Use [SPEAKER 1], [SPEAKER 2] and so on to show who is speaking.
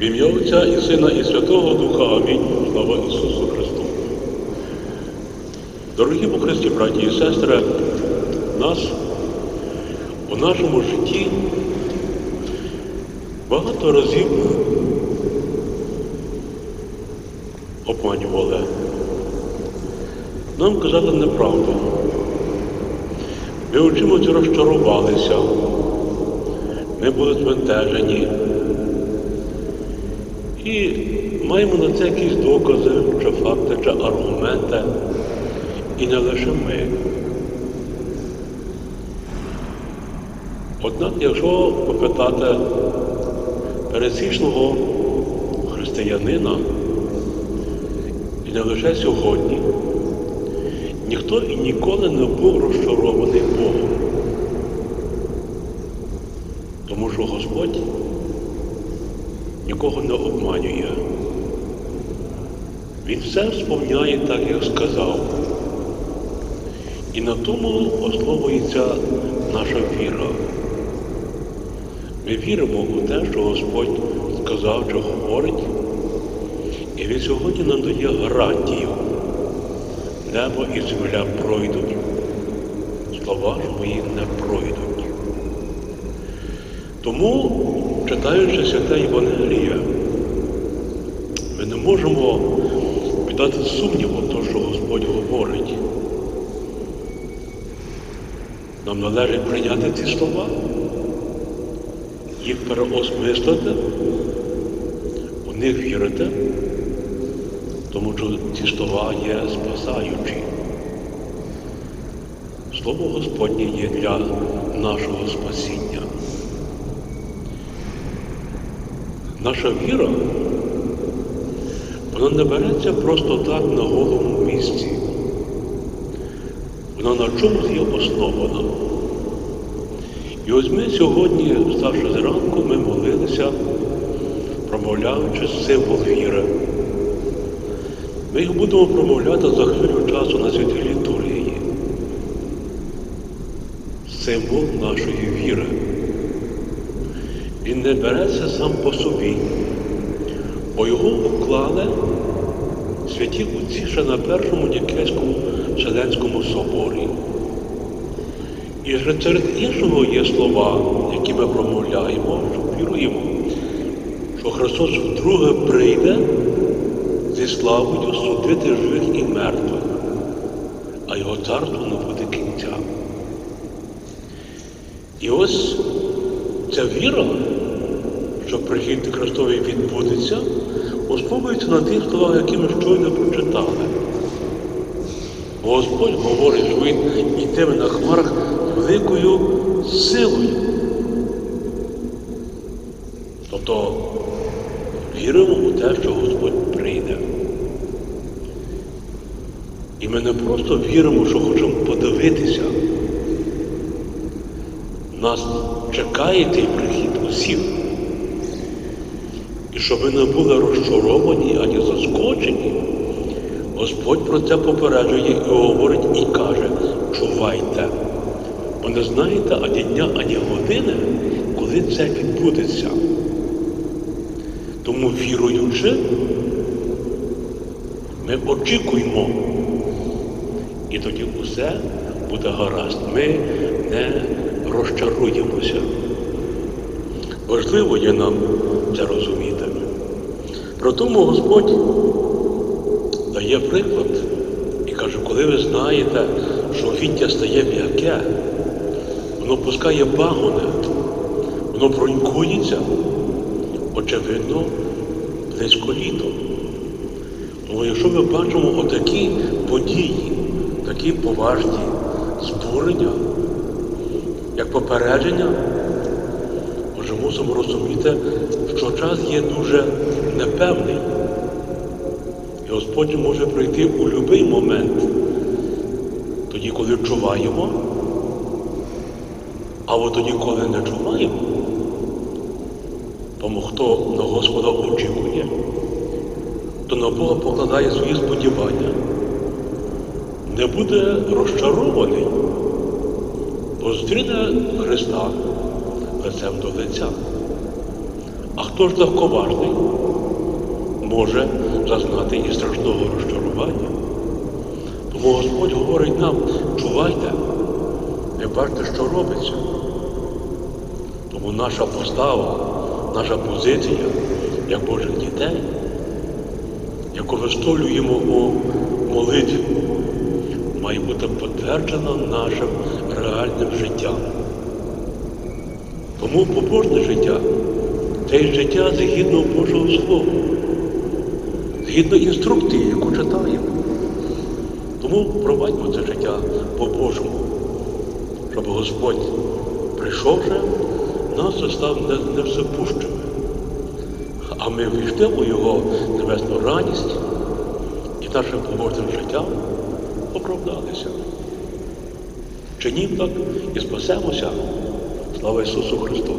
[SPEAKER 1] В ім'я Отця і Сина, і Святого Духа. Амінь. Слава Ісусу Христу. Дорогі по Христі, браті і сестри, нас у нашому житті багато разів обманювали. Нам казали неправду. Ми у чомусь розчарувалися, ми були збентежені. І маємо на це якісь докази, чи факти, чи аргументи. І не лише ми. Однак, якщо попитати пересічного християнина, і не лише сьогодні, ніхто і ніколи не був розчарований Богом. Тому що Господь нікого не обманює. Він все сповняє так, як сказав. І на тому основується наша віра. Ми віримо у те, що Господь сказав чи говорить, і Він сьогодні нам дає гарантію. Небо і земля пройдуть, слова ж мої не пройдуть. Тому, читаючи святе Євангеліє, ми не можемо піддати сумніву те, що Господь говорить. Нам належить прийняти ці слова, їх переосмислити, у них вірити, тому що ці слова є спасаючі. Слово Господнє є для нашого спасіння. Наша віра, вона не береться просто так на голому місці. Вона на чомусь є основана. І ось ми сьогодні, ставши зранку, ми молилися, промовляючи символ віри. Ми їх будемо промовляти за хвилю часу на святій літургії. Символ нашої віри. Він не береться сам по собі, бо його уклали святі отці ще на першому Нікейському Вселенському соборі. І серед іншого є слова, які ми промовляємо, що віруємо, що Христос вдруге прийде зі славою судити живих і мертвих, а його царство не буде кінця. І ось ця віра, що прихід Христовий відбудеться, основується на тих словах, які ми щойно прочитали. Господь говорить, що Він йтиме на хмарах великою силою. Тобто віримо у те, що Господь прийде. І ми не просто віримо, що хочемо подивитися. Нас чекає цей прихід усіх. І щоб ви не були розчаровані ані заскочені, Господь про це попереджує і говорить і каже, чувайте, бо не знаєте ані дня, ані години, коли це відбудеться. Тому віруючи, ми очікуємо. І тоді усе буде гаразд. Ми не розчаруємося. Важливо є нам це розуміти. Про тому Господь дає приклад і каже, коли ви знаєте, що віття стає м'яке, воно пускає пагони, воно бронькується, очевидно, близько літо. Тому якщо ми бачимо отакі події, такі поважні збурення, як попередження, вже мусимо розуміти, що час є дуже непевний. І Господь може прийти у будь-який момент, тоді, коли чуваємо, або тоді, коли не чуваємо. Тому хто на Господа очікує, то на Бога покладає свої сподівання, не буде розчарований, бо зустріне Христа лицем до лиця. А хто ж легковажний, може зазнати і страшного розчарування. Тому Господь говорить нам, чувайте, ви бачите, що робиться. Тому наша постава, наша позиція, як Божих дітей, яку вистолюємо у молитві, має бути підтверджена нашим реальним життям. Тому побожне життя це життя згідно Божого Слова, згідно інструкції, яку читаємо. Тому провадьмо це життя по-божому, щоб Господь, прийшовши, нас застав не, не всепущими, а ми війшли у Його небесну радість і нашим побожним життям оправдалися. Чинім так і спасемося. Слава Ісусу Христу!